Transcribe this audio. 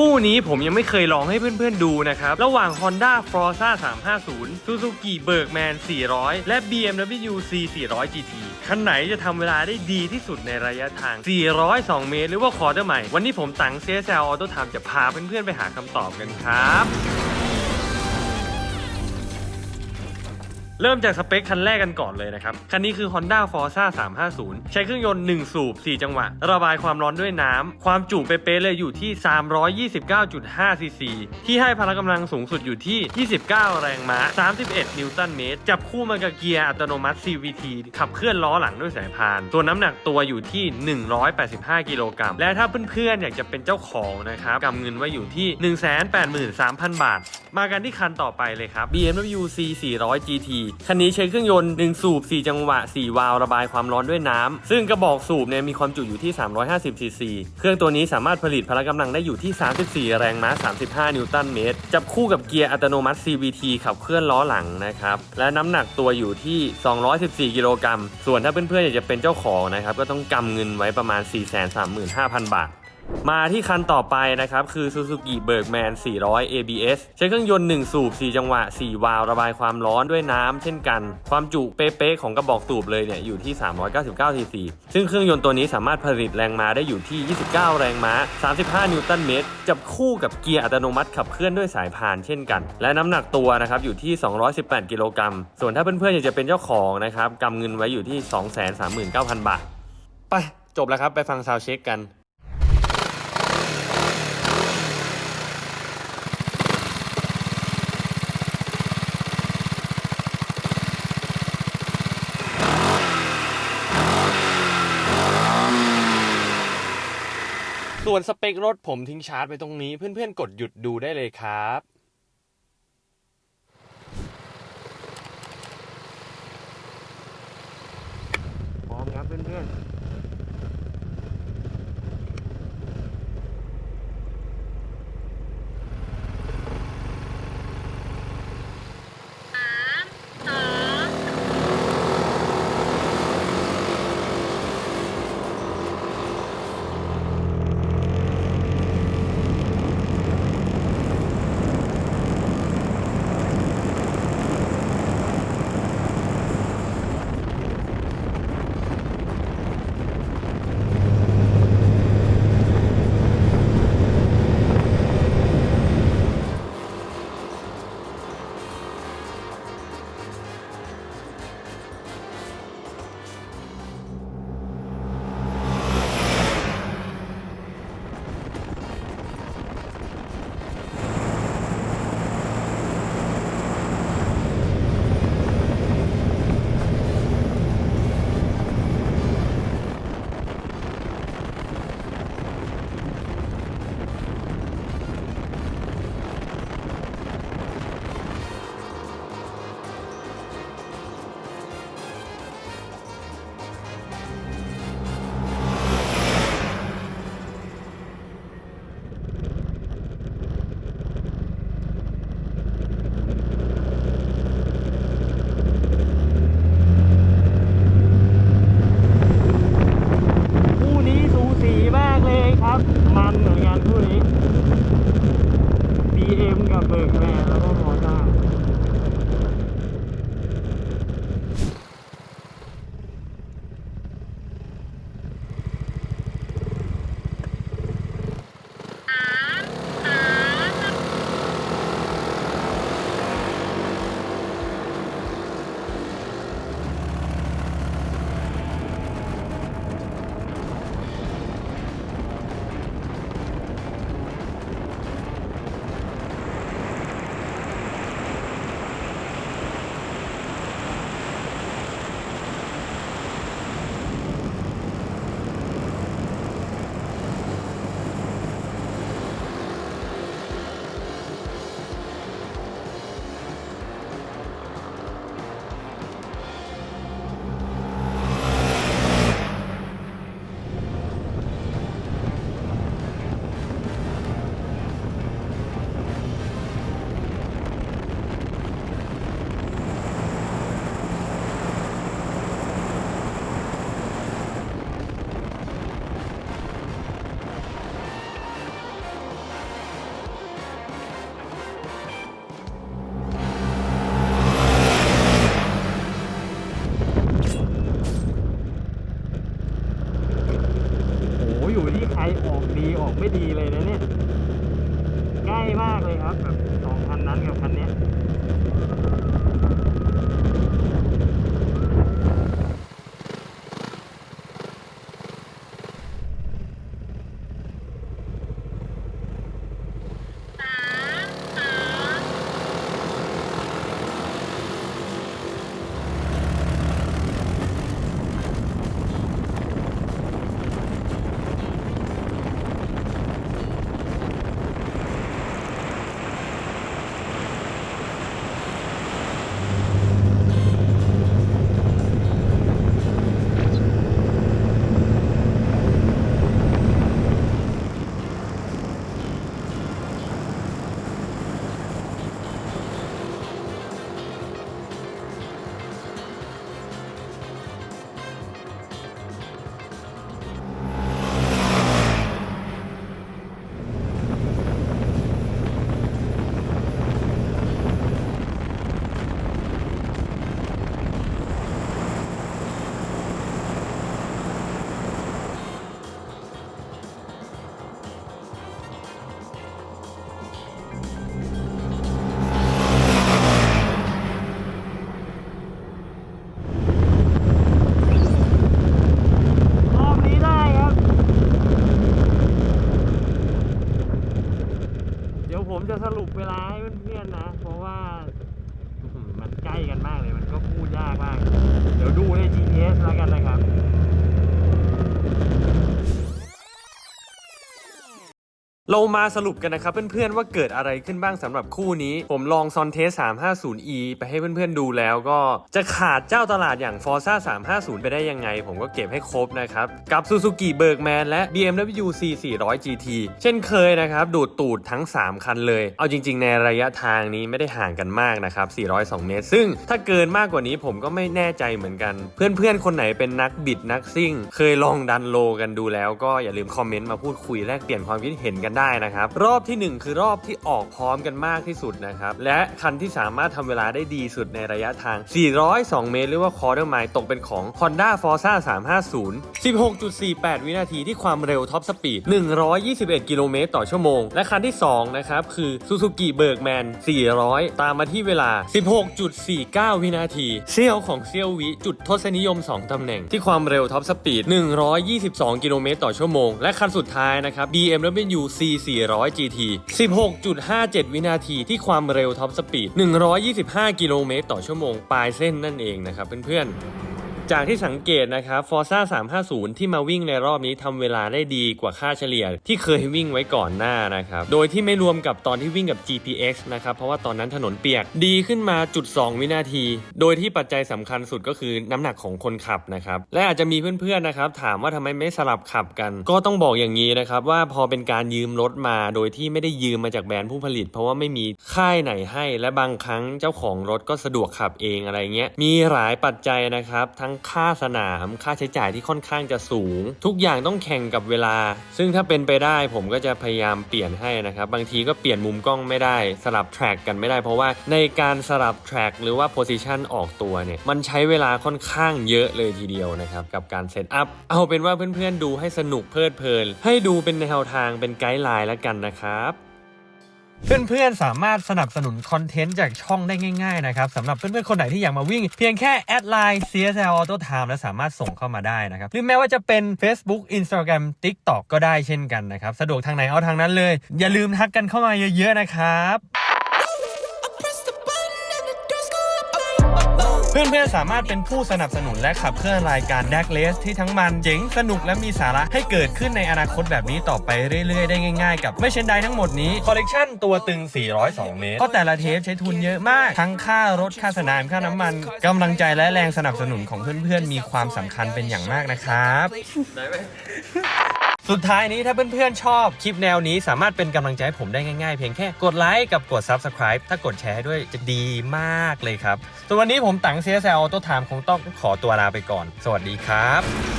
คู่นี้ผมยังไม่เคยลองให้เพื่อนๆดูนะครับ ระหว่าง Honda Forza 350 Suzuki Bergman 400 และ BMW C 400 GT คันไหนจะทำเวลาได้ดีที่สุดในระยะทาง 402 เมตร หรือว่าคอร์เตอร์ใหม่ วันนี้ผมตังเซอแซลออโตไทม์จะพาเพื่อนๆไปหาคำตอบกันครับ เริ่มจากสเปคคันแรกกันก่อนเลยนะครับ คันนี้คือ Honda Forza 350 ใช้เครื่องยนต์ 1 สูบ 4 จังหวะ ระบายความร้อนด้วยน้ำ ความจุเป๊ะเลยอยู่ที่ 329.5 ซีซี ที่ให้พละกำลังสูงสุดอยู่ที่ 29 แรงม้า 31 นิวตันเมตร จับคู่มากับเกียร์อัตโนมัติ CVT ขับเคลื่อนล้อหลังด้วยสายพาน ตัวน้ำหนักตัวอยู่ที่ 185 กิโลกรัม และถ้าเพื่อนๆอยากจะเป็นเจ้าของนะครับกำเงินไว้อยู่ที่ 183,000 บาท มากันที่คันต่อไปเลยครับ BMW C 400 GT คันนี้ใช้เครื่องยนต์ 1 สูบ 4 จังหวะ 4 วาล์วระบายความร้อนด้วยน้ำซึ่งกระบอกสูบเนี่ยมีความจุอยู่ที่ 350 ซีซี เครื่องตัวนี้สามารถผลิตพละกำลังได้อยู่ที่ 34 แรงม้า 35 นิวตันเมตร จับคู่กับเกียร์อัตโนมัติ CVT ขับเคลื่อนล้อหลังนะครับ และน้ำหนักตัวอยู่ที่ 214 กิโลกรัม ส่วนถ้าเพื่อนๆอยากจะเป็นเจ้าของนะครับ ก็ต้องกำเงินไว้ประมาณ 435,000 บาท มาที่คันต่อไปนะครับ คือ Suzuki Bergman 400 ABS ใช้เครื่องยนต์ 1 สูบ 4 จังหวะ 4 วาล์วระบายความร้อนด้วยน้ำเช่นกัน ความจุเป๊ะๆของกระบอกสูบเลยเนี่ยอยู่ที่ 399 ซีซี ซึ่งเครื่องยนต์ตัวนี้สามารถผลิตแรงม้าได้อยู่ที่ 29 แรงม้า 35 นิวตันเมตร จับคู่กับเกียร์อัตโนมัติขับเคลื่อนด้วยสายพานเช่นกัน และน้ำหนักตัวนะครับอยู่ที่ 218 กิโลกรัม ส่วนถ้าเพื่อนๆอยากจะเป็นเจ้าของนะครับกำเงินไว้อยู่ที่ 239,000 บาท ไปจบแล้วครับไปฟังซาวเช็คกัน ส่วนสเปครถผมทิ้งชาร์จไปตรงนี้ เพื่อนๆ กดหยุดดูได้เลยครับพร้อมครับเพื่อนๆ ไม่ดีเลยนะเนี่ยใกล้มากเลยครับแบบ GPS แเรามาสรุปกันนะครับเพื่อนๆว่าเกิดอะไรขึ้นบ้างสำหรับคู่นี้ ผมลองซอนเทส 350e ไปให้เพื่อนๆดูแล้วก็จะขาดเจ้าตลาดอย่าง Forza 350 ไปได้ยังไง ผมก็เก็บให้ครบนะครับ กับ Suzuki Bergman และ BMW C 400 GT เช่นเคยนะครับ ดูดตูดทั้ง 3 คันเลย เอาจริง ๆ ในระยะทางนี้ไม่ได้ห่างกันมากนะครับ 402 เมตร ซึ่งถ้าเกินมากกว่านี้ผมก็ไม่แน่ใจเหมือนกัน เพื่อนๆ คนไหนเป็นนักบิดนักซิ่ง เคยลองดันโลกันดูแล้วก็อย่าลืมคอมเมนต์มาพูดคุยแลกเปลี่ยนความคิดเห็นกันได้นะครับ รอบทีหนึ่1 คือรอบที่ออกพร้อมกันมากที่สุดนะครับ และคันที่สามารถทำเวลาได้ดีสุดในระยะทาง 402 เมตร หรือว่า quarter mile ตกเป็นของ Honda Forza 350 16.48 วินาทีที่ความเร็วท็อปสปีด 121 กิโลเมตรต่อชั่วโมง และคันที่ 2 นะครับ คือ Suzuki Bergman 400 ตามมาที่เวลา 16.49 วินาทีเซี่ยวของเซี่ยววิจุดทศนิยม 2 ตำแหน่ง ที่ความเร็วท็อปสปีด 122 กิโลเมตรต่อชั่วโมง และคันสุดท้ายนะครับ BMW C 400 GT 16.57 วินาทีที่ความเร็วท็อปสปีด 125 กิโลเมตรต่อชั่วโมงปลายเส้นนั่นเองนะครับเพื่อนๆ จากที่สังเกตนะครับ Forza 350 ที่มาวิ่งในรอบนี้ทำเวลาได้ดีกว่าค่าเฉลี่ยที่เคยวิ่งไว้ก่อนหน้านะครับ โดยที่ไม่รวมกับตอนที่วิ่งกับ GPX นะครับ เพราะว่าตอนนั้นถนนเปียกดีขึ้นมาจุด 2 วินาที โดยที่ปัจจัยสำคัญสุดก็คือน้ำหนักของคนขับนะครับ และอาจจะมีเพื่อนๆนะครับ ถามว่าทำไมไม่สลับขับกัน ก็ต้องบอกอย่างนี้นะครับว่าพอเป็นการยืมรถมา โดยที่ไม่ได้ยืมมาจากแบรนด์ผู้ผลิต เพราะว่าไม่มีค่ายไหนให้ และบางครั้งเจ้าของรถก็สะดวกขับเองอะไรเงี้ยมีหลายปัจจัยนะครับทั้งค่าสนาม ค่าใช้จ่ายที่ค่อนข้างจะสูง ทุกอย่างต้องแข่งกับเวลา ซึ่งถ้าเป็นไปได้ผมก็จะพยายามเปลี่ยนให้นะครับ บางทีก็เปลี่ยนมุมกล้องไม่ได้ สลับแทร็กกันไม่ได้ เพราะว่าในการสลับแทร็กหรือว่าโพซิชันออกตัวเนี่ยมันใช้เวลาค่อนข้างเยอะเลยทีเดียวนะครับกับการเซตอัพเอาเป็นว่าเพื่อนๆดูให้สนุกเพลิดเพลิน ให้ดูเป็นแนวทางเป็นไกด์ไลน์แล้วกันนะครับ เพื่อนๆ สามารถสนับสนุนคอนเทนต์จากช่องได้ง่ายๆนะครับสำหรับเพื่อนๆ คนไหนที่อยากมาวิ่ง เพียงแค่แอดไลน์ CSL Auto Time และสามารถส่งเข้ามาได้นะครับ หรือแม้ว่าจะเป็น Facebook Instagram TikTok ก็ได้เช่นกันนะครับ สะดวกทางไหนเอาทางนั้นเลย อย่าลืมทักกันเข้ามาเยอะๆนะครับ เพื่อนๆสามารถเป็นผู้สนับสนุนและขับเคลื่อนรายการ d a c k l e s ที่ทั้งมันเจ๋งสนุกและมีสาระให้เกิดขึ้นในอนาคตแบบนี้ต่อไปเรื่อยๆ ได้ง่ายๆ กับไม่เช่นใดทั้งหมดนี้คอลเลกชันตัวตึง 402 เมตรเพราะแต่ละเทปใช้ทุนเยอะมาก ทั้งค่ารถค่าสนามค่าน้ำมันกำลังใจและแรงสนับสนุนของเพื่อนๆ มีความสำคัญเป็นอย่างมากนะครับ สุดท้ายนี้ถ้าเพื่อนๆชอบคลิปแนวนี้สามารถเป็นกำลังใจให้ผมได้ง่ายๆ เพียงแค่กดไลค์กับกด Subscribe ถ้ากดแชร์ให้ด้วยจะดีมากเลยครับส่วนวันนี้ผมตังเซียแซวตัวถามคงต้องขอตัวลาไปก่อน สวัสดีครับ